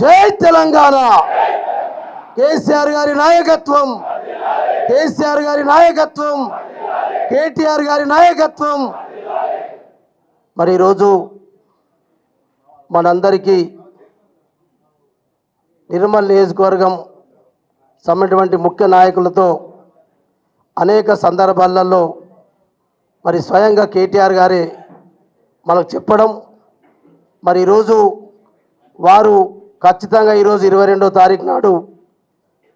జై తెలంగాణ. కేసీఆర్ గారి నాయకత్వం. కేసీఆర్ గారి నాయకత్వం. కేటీఆర్ గారి నాయకత్వం. మరి ఈరోజు మనందరికీ నిర్మల్ నియోజకవర్గం సమ్మెటువంటి ముఖ్య నాయకులతో అనేక సందర్భాలలో మరి స్వయంగా కేటీఆర్ గారే మనకు చెప్పడం. మరి ఈరోజు వారు ఖచ్చితంగా ఈరోజు ఇరవై రెండో తారీఖు నాడు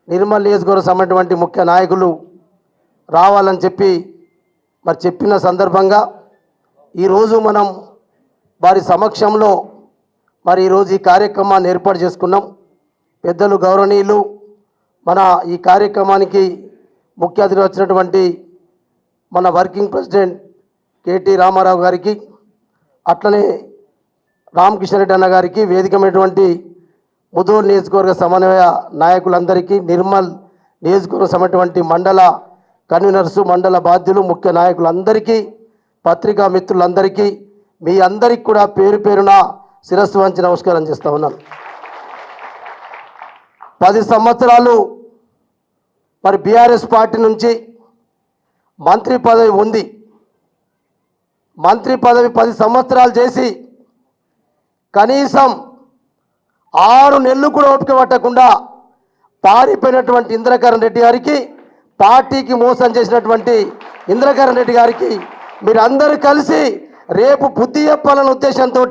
నిర్మల్ నియోజకవర్గం సంబంధించినటువంటి ముఖ్య నాయకులు రావాలని చెప్పి మరి చెప్పిన సందర్భంగా ఈరోజు మనం వారి సమక్షంలో మరి ఈరోజు ఈ కార్యక్రమాన్ని ఏర్పాటు చేసుకున్నాం. పెద్దలు గౌరవనీయులు మన ఈ కార్యక్రమానికి ముఖ్య అతిథి వచ్చినటువంటి మన వర్కింగ్ ప్రెసిడెంట్ కేటీ రామారావు గారికి అట్లనే రామకిషన్ రెడ్డి అన్న గారికి వేదికమైనటువంటి ముదూరు నియోజకవర్గ సమన్వయ నాయకులందరికీ నిర్మల్ నియోజకవర్గం సమటువంటి మండల కన్వీనర్సు మండల బాధ్యులు ముఖ్య నాయకులందరికీ పత్రికా మిత్రులందరికీ మీ అందరికి కూడా పేరు పేరున శిరస్సు వంచి నమస్కారం చేస్తూ ఉన్నాను. పది సంవత్సరాలు మరి బీఆర్ఎస్ పార్టీ నుంచి మంత్రి పదవి ఉంది. మంత్రి పదవి పది సంవత్సరాలు చేసి కనీసం ఆరు నెలలు కూడా ఓపిక పట్టకుండా పారిపోయినటువంటి ఇంద్రకరణ్ రెడ్డి గారికి పార్టీకి మోసం చేసినటువంటి ఇంద్రకరణ్ రెడ్డి గారికి మీరందరూ కలిసి రేపు బుద్ధి చెప్పాలన్న ఉద్దేశంతో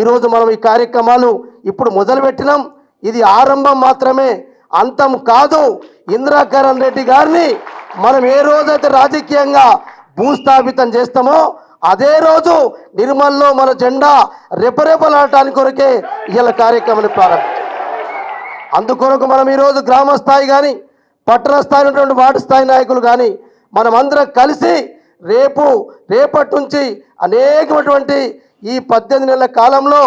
ఈరోజు మనం ఈ కార్యక్రమాలు ఇప్పుడు మొదలుపెట్టినాం. ఇది ఆరంభం మాత్రమే. అంతం కాదు ఇంద్రకరణ్ రెడ్డి గారిని మనం ఏ రోజైతే రాజకీయంగా భూస్థాపితం చేస్తామో అదే రోజు నిర్మల్లో మన జెండా రెపరెపలాడటానికి కొరకే ఇలా కార్యక్రమాన్ని ప్రారంభం అందుకొరకు మనం ఈరోజు గ్రామ స్థాయి కానీ పట్టణ స్థాయి ఉన్నటువంటి వార్డు స్థాయి నాయకులు కానీ మనం అందరం కలిసి రేపు రేపటి నుంచి అనేకమైనటువంటి ఈ పద్దెనిమిది నెలల కాలంలో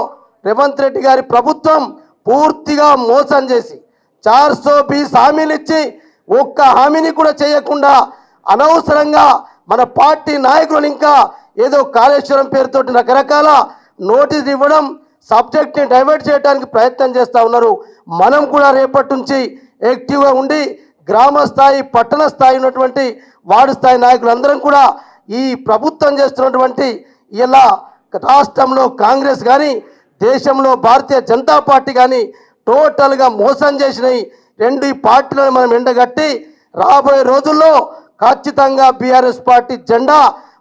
రేవంత్ రెడ్డి గారి ప్రభుత్వం పూర్తిగా మోసం చేసి చార్ సో బీస్ హామీలు ఇచ్చి ఒక్క హామీని కూడా చేయకుండా అనవసరంగా మన పార్టీ నాయకులను ఇంకా ఏదో కాళేశ్వరం పేరుతోటి రకరకాల నోటీస్ ఇవ్వడం సబ్జెక్ట్ని డైవర్ట్ చేయడానికి ప్రయత్నం చేస్తూ ఉన్నారు. మనం కూడా రేపటి నుంచి యాక్టివ్గా ఉండి గ్రామ స్థాయి పట్టణ స్థాయి ఉన్నటువంటి వార్డు స్థాయి నాయకులందరం కూడా ఈ ప్రభుత్వం చేస్తున్నటువంటి ఇలా రాష్ట్రంలో కాంగ్రెస్ కానీ దేశంలో భారతీయ జనతా పార్టీ కానీ టోటల్గా మోసం చేసినాయి రెండు పార్టీలను మనం ఎండగట్టి రాబోయే రోజుల్లో ఖచ్చితంగా బీఆర్ఎస్ పార్టీ జెండా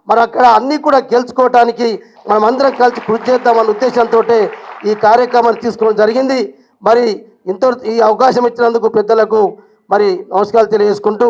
మరి అక్కడ అన్నీ కూడా గెలుచుకోవటానికి మనం అందరం కలిసి కృషి చేద్దామన్న ఉద్దేశంతో ఈ కార్యక్రమాన్ని తీసుకోవడం జరిగింది. మరి ఇంత ఈ అవకాశం ఇచ్చినందుకు పెద్దలకు మరి నమస్కారాలు తెలియజేసుకుంటూ